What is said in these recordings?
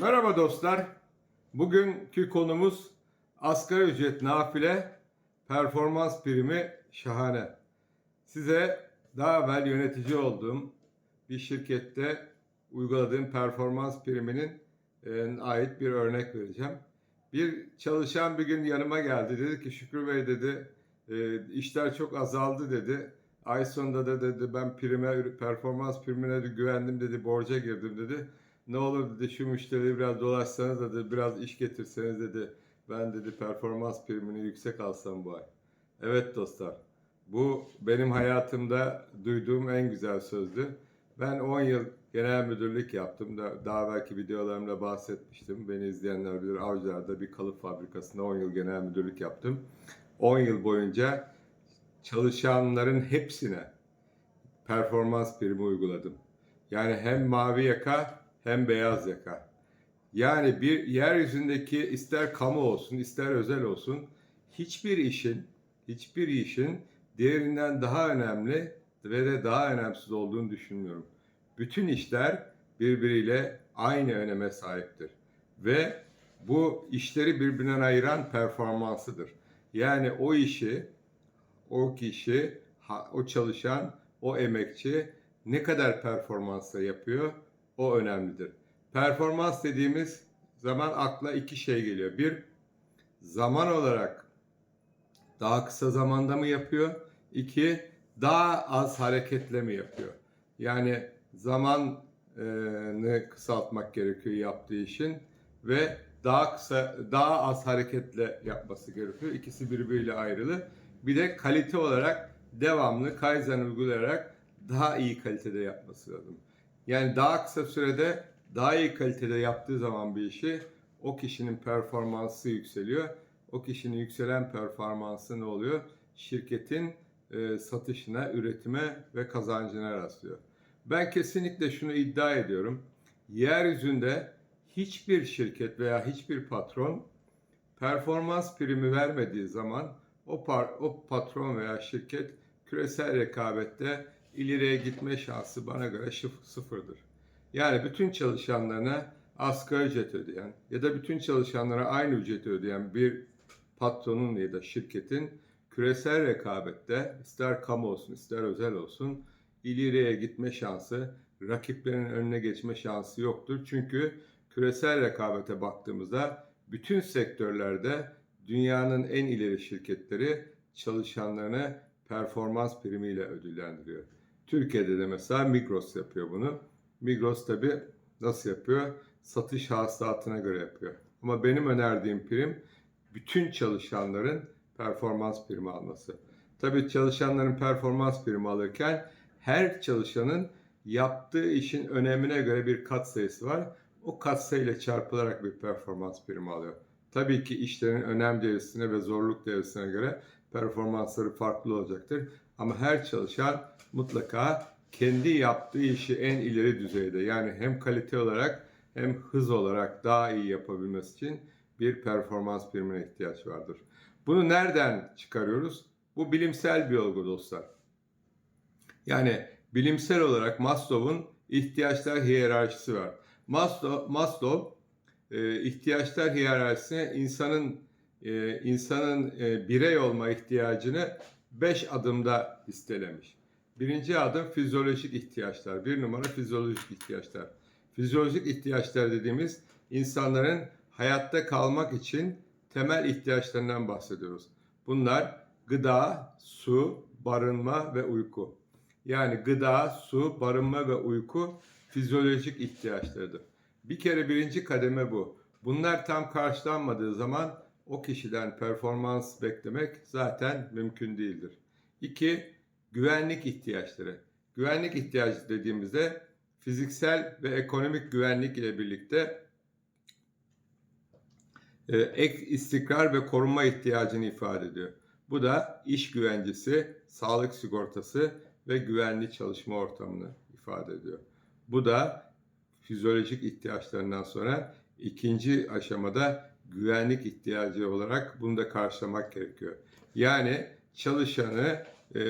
Merhaba dostlar. Bugünkü konumuz asgari ücret nafile performans primi şahane. Size daha evvel yönetici olduğum bir şirkette uyguladığım performans priminin e, ait bir örnek vereceğim. Bir çalışan bir gün yanıma geldi. Dedi ki Şükrü Bey dedi e, işler çok azaldı dedi. Ay sonunda da dedi ben prime, performans primine güvendim dedi borca girdim dedi. Ne olur dedi şu müşteriyi biraz dolaşsanız dedi biraz iş getirseniz dedi. Ben dedi performans primini yüksek alsam bu ay. Evet dostlar. Bu benim hayatımda duyduğum en güzel sözdü. Ben 10 yıl genel müdürlük yaptım. Da- Daha belki videolarımda bahsetmiştim. Beni izleyenler bilir Avcılar'da bir kalıp fabrikasında 10 yıl genel müdürlük yaptım. 10 yıl boyunca çalışanların hepsine performans primi uyguladım. Yani hem mavi yaka hem beyaz yaka. Yani bir yeryüzündeki ister kamu olsun ister özel olsun hiçbir işin hiçbir işin diğerinden daha önemli ve de daha önemsiz olduğunu düşünmüyorum. Bütün işler birbiriyle aynı öneme sahiptir. Ve bu işleri birbirinden ayıran performansıdır. Yani o işi, o kişi, o çalışan, o emekçi ne kadar performansla yapıyor o önemlidir. Performans dediğimiz zaman akla iki şey geliyor. Bir, zaman olarak daha kısa zamanda mı yapıyor? İki, daha az hareketle mi yapıyor? Yani zamanını kısaltmak gerekiyor yaptığı işin ve daha kısa, daha az hareketle yapması gerekiyor. İkisi birbiriyle ayrılı. Bir de kalite olarak devamlı Kaizen uygulayarak daha iyi kalitede yapması lazım. Yani daha kısa sürede daha iyi kalitede yaptığı zaman bir işi o kişinin performansı yükseliyor. O kişinin yükselen performansı ne oluyor? Şirketin e, satışına, üretime ve kazancına rastlıyor. Ben kesinlikle şunu iddia ediyorum. Yeryüzünde hiçbir şirket veya hiçbir patron performans primi vermediği zaman o, par, o patron veya şirket küresel rekabette ileriye gitme şansı bana göre sıfırdır. Yani bütün çalışanlarına asgari ücret ödeyen ya da bütün çalışanlara aynı ücreti ödeyen bir patronun ya da şirketin küresel rekabette ister kamu olsun ister özel olsun ileriye gitme şansı, rakiplerinin önüne geçme şansı yoktur. Çünkü küresel rekabete baktığımızda bütün sektörlerde dünyanın en ileri şirketleri çalışanlarını performans primiyle ödüllendiriyor. Türkiye'de de mesela Migros yapıyor bunu. Migros tabi nasıl yapıyor? Satış hasılatına göre yapıyor. Ama benim önerdiğim prim bütün çalışanların performans primi alması. Tabii çalışanların performans primi alırken her çalışanın yaptığı işin önemine göre bir kat sayısı var. O kat sayıyla çarpılarak bir performans primi alıyor. Tabii ki işlerin önem derecesine ve zorluk derecesine göre performansları farklı olacaktır. Ama her çalışan mutlaka kendi yaptığı işi en ileri düzeyde yani hem kalite olarak hem hız olarak daha iyi yapabilmesi için bir performans primine ihtiyaç vardır. Bunu nereden çıkarıyoruz? Bu bilimsel bir olgu dostlar. Yani bilimsel olarak Maslow'un ihtiyaçlar hiyerarşisi var. Maslow, Maslow e, ihtiyaçlar hiyerarşisine insanın e, insanın e, birey olma ihtiyacını 5 adımda listelemiş. Birinci adım fizyolojik ihtiyaçlar. Bir numara fizyolojik ihtiyaçlar. Fizyolojik ihtiyaçlar dediğimiz insanların hayatta kalmak için temel ihtiyaçlarından bahsediyoruz. Bunlar gıda, su, barınma ve uyku. Yani gıda, su, barınma ve uyku fizyolojik ihtiyaçlarıdır. Bir kere birinci kademe bu. Bunlar tam karşılanmadığı zaman o kişiden performans beklemek zaten mümkün değildir. İki, güvenlik ihtiyaçları. Güvenlik ihtiyacı dediğimizde fiziksel ve ekonomik güvenlik ile birlikte e, ek istikrar ve korunma ihtiyacını ifade ediyor. Bu da iş güvencesi, sağlık sigortası ve güvenli çalışma ortamını ifade ediyor. Bu da fizyolojik ihtiyaçlarından sonra ikinci aşamada güvenlik ihtiyacı olarak bunu da karşılamak gerekiyor. Yani çalışanı e,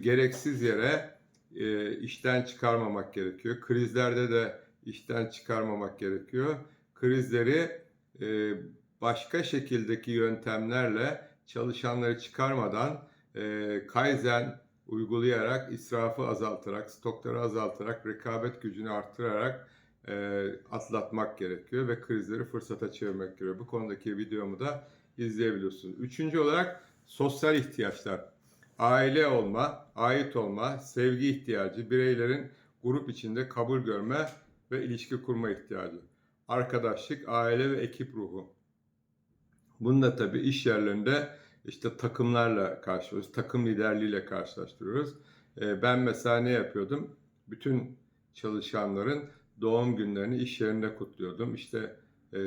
gereksiz yere e, işten çıkarmamak gerekiyor. Krizlerde de işten çıkarmamak gerekiyor. krizleri e, başka şekildeki yöntemlerle çalışanları çıkarmadan e, Kaizen uygulayarak, israfı azaltarak, stokları azaltarak, rekabet gücünü arttırarak e, atlatmak gerekiyor ve krizleri fırsata çevirmek gerekiyor. Bu konudaki videomu da izleyebiliyorsunuz. Üçüncü olarak sosyal ihtiyaçlar. Aile olma, ait olma, sevgi ihtiyacı, bireylerin grup içinde kabul görme ve ilişki kurma ihtiyacı. Arkadaşlık, aile ve ekip ruhu. Bunu da tabii iş yerlerinde işte takımlarla karşılaşıyoruz, takım liderliğiyle karşılaştırıyoruz. Ee, Ben mesela ne yapıyordum? Bütün çalışanların doğum günlerini iş yerinde kutluyordum. İşte e,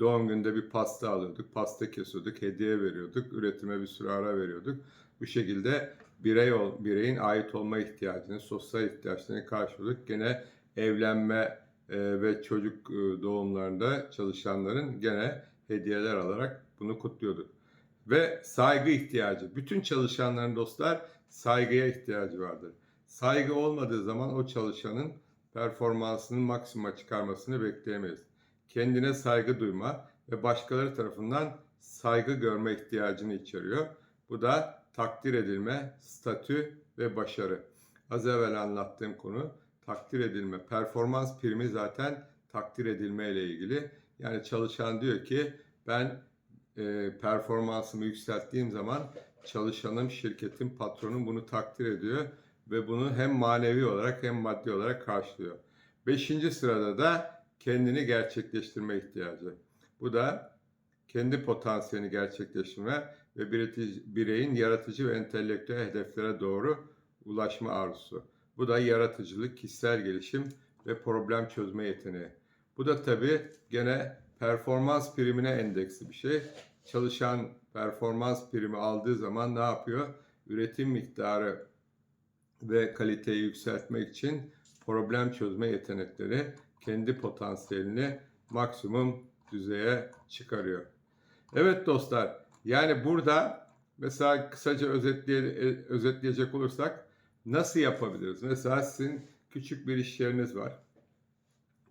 doğum günde bir pasta alıyorduk, pasta kesiyorduk, hediye veriyorduk, üretime bir sürü ara veriyorduk. Bu şekilde birey ol, bireyin ait olma ihtiyacını, sosyal ihtiyaçlarını karşılıyorduk. Gene evlenme e, ve çocuk e, doğumlarında çalışanların gene hediyeler alarak bunu kutluyorduk. Ve saygı ihtiyacı. Bütün çalışanların dostlar saygıya ihtiyacı vardır. Saygı olmadığı zaman o çalışanın performansının maksimuma çıkarmasını bekleyemeyiz. Kendine saygı duyma ve başkaları tarafından saygı görme ihtiyacını içeriyor. Bu da takdir edilme, statü ve başarı. Az evvel anlattığım konu takdir edilme. Performans primi zaten takdir edilme ile ilgili. Yani çalışan diyor ki ben e, performansımı yükselttiğim zaman çalışanım, şirketim, patronum bunu takdir ediyor ve bunu hem manevi olarak hem maddi olarak karşılıyor. Beşinci sırada da kendini gerçekleştirme ihtiyacı. Bu da kendi potansiyelini gerçekleştirme ve bireyin yaratıcı ve entelektüel hedeflere doğru ulaşma arzusu. Bu da yaratıcılık, kişisel gelişim ve problem çözme yeteneği. Bu da tabii gene performans primine endeksli bir şey. Çalışan performans primi aldığı zaman ne yapıyor? Üretim miktarı ve kaliteyi yükseltmek için problem çözme yetenekleri kendi potansiyelini maksimum düzeye çıkarıyor. Evet dostlar, yani burada mesela kısaca özetleye, özetleyecek olursak nasıl yapabiliriz? Mesela sizin küçük bir iş yeriniz var.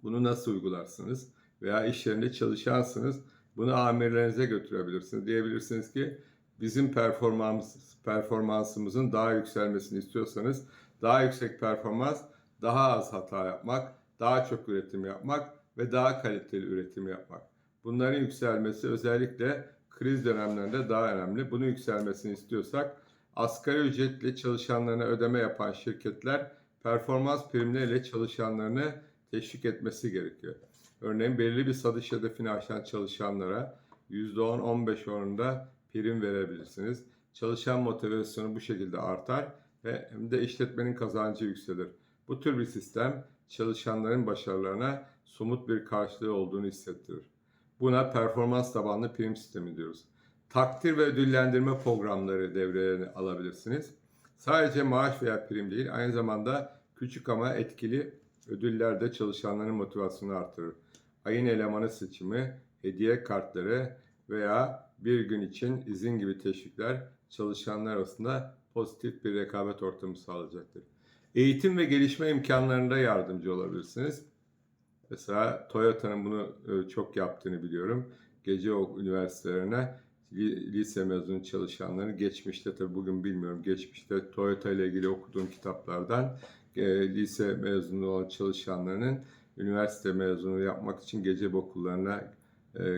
Bunu nasıl uygularsınız? Veya iş yerinde çalışansınız. Bunu amirlerinize götürebilirsiniz. Diyebilirsiniz ki bizim performans performansımızın daha yükselmesini istiyorsanız daha yüksek performans, daha az hata yapmak, daha çok üretim yapmak ve daha kaliteli üretim yapmak. Bunların yükselmesi özellikle kriz dönemlerinde daha önemli. Bunun yükselmesini istiyorsak asgari ücretle çalışanlarına ödeme yapan şirketler performans primleriyle çalışanlarını teşvik etmesi gerekiyor. Örneğin belirli bir satış hedefini aşan çalışanlara %10-15 oranında prim verebilirsiniz. Çalışan motivasyonu bu şekilde artar ve hem de işletmenin kazancı yükselir. Bu tür bir sistem çalışanların başarılarına somut bir karşılığı olduğunu hissettirir. Buna performans tabanlı prim sistemi diyoruz. Takdir ve ödüllendirme programları devreye alabilirsiniz. Sadece maaş veya prim değil, aynı zamanda küçük ama etkili ödüller de çalışanların motivasyonunu artırır. Ayın elemanı seçimi, hediye kartları veya bir gün için izin gibi teşvikler çalışanlar arasında pozitif bir rekabet ortamı sağlayacaktır. Eğitim ve gelişme imkanlarında yardımcı olabilirsiniz. Mesela Toyota'nın bunu e, çok yaptığını biliyorum. Gece üniversitelerine li- lise mezunu çalışanların geçmişte tabii bugün bilmiyorum geçmişte Toyota ile ilgili okuduğum kitaplardan e, lise mezunu olan çalışanlarının üniversite mezunu yapmak için gece okullarına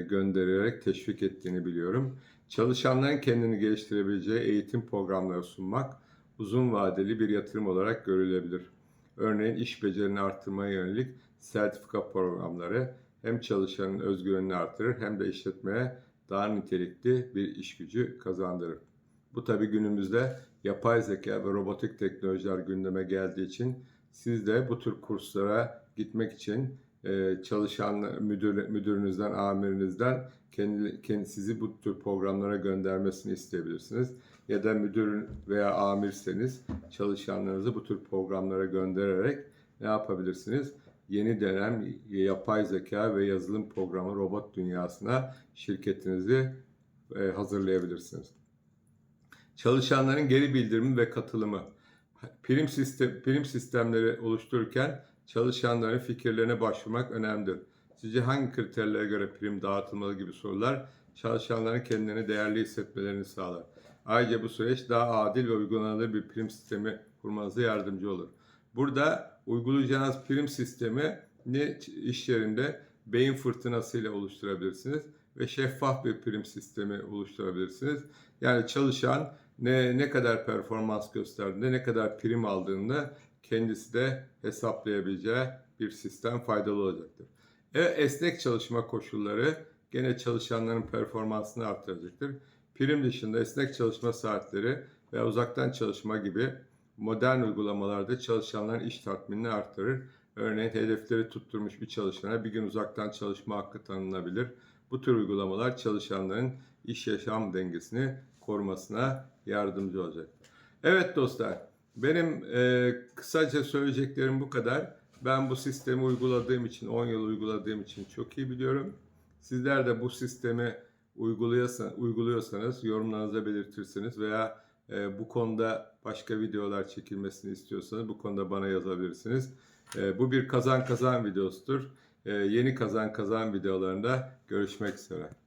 göndererek teşvik ettiğini biliyorum. Çalışanların kendini geliştirebileceği eğitim programları sunmak uzun vadeli bir yatırım olarak görülebilir. Örneğin iş becerini arttırmaya yönelik sertifika programları hem çalışanın özgüvenini artırır hem de işletmeye daha nitelikli bir iş gücü kazandırır. Bu tabi günümüzde yapay zeka ve robotik teknolojiler gündeme geldiği için siz de bu tür kurslara gitmek için e, çalışan müdür, müdürünüzden, amirinizden kendi, kendi sizi bu tür programlara göndermesini isteyebilirsiniz. Ya da müdür veya amirseniz çalışanlarınızı bu tür programlara göndererek ne yapabilirsiniz? Yeni dönem yapay zeka ve yazılım programı robot dünyasına şirketinizi e, hazırlayabilirsiniz. Çalışanların geri bildirimi ve katılımı. Prim, sistem, prim sistemleri oluştururken çalışanların fikirlerine başvurmak önemlidir. Sizce hangi kriterlere göre prim dağıtılmalı gibi sorular çalışanların kendilerini değerli hissetmelerini sağlar. Ayrıca bu süreç daha adil ve uygulanabilir bir prim sistemi kurmanıza yardımcı olur. Burada uygulayacağınız prim sistemi ne iş yerinde beyin fırtınası ile oluşturabilirsiniz ve şeffaf bir prim sistemi oluşturabilirsiniz. Yani çalışan ne ne kadar performans gösterdiğinde, ne kadar prim aldığında kendisi de hesaplayabileceği bir sistem faydalı olacaktır. Evet, esnek çalışma koşulları gene çalışanların performansını artıracaktır. Prim dışında esnek çalışma saatleri ve uzaktan çalışma gibi modern uygulamalarda çalışanların iş tatminini artırır. Örneğin hedefleri tutturmuş bir çalışana bir gün uzaktan çalışma hakkı tanınabilir. Bu tür uygulamalar çalışanların iş yaşam dengesini korumasına yardımcı olacaktır. Evet dostlar, benim e, kısaca söyleyeceklerim bu kadar. Ben bu sistemi uyguladığım için, 10 yıl uyguladığım için çok iyi biliyorum. Sizler de bu sistemi uyguluyorsan, uyguluyorsanız yorumlarınızı belirtirseniz veya e, bu konuda başka videolar çekilmesini istiyorsanız bu konuda bana yazabilirsiniz. E, bu bir kazan kazan videosudur. E, yeni kazan kazan videolarında görüşmek üzere.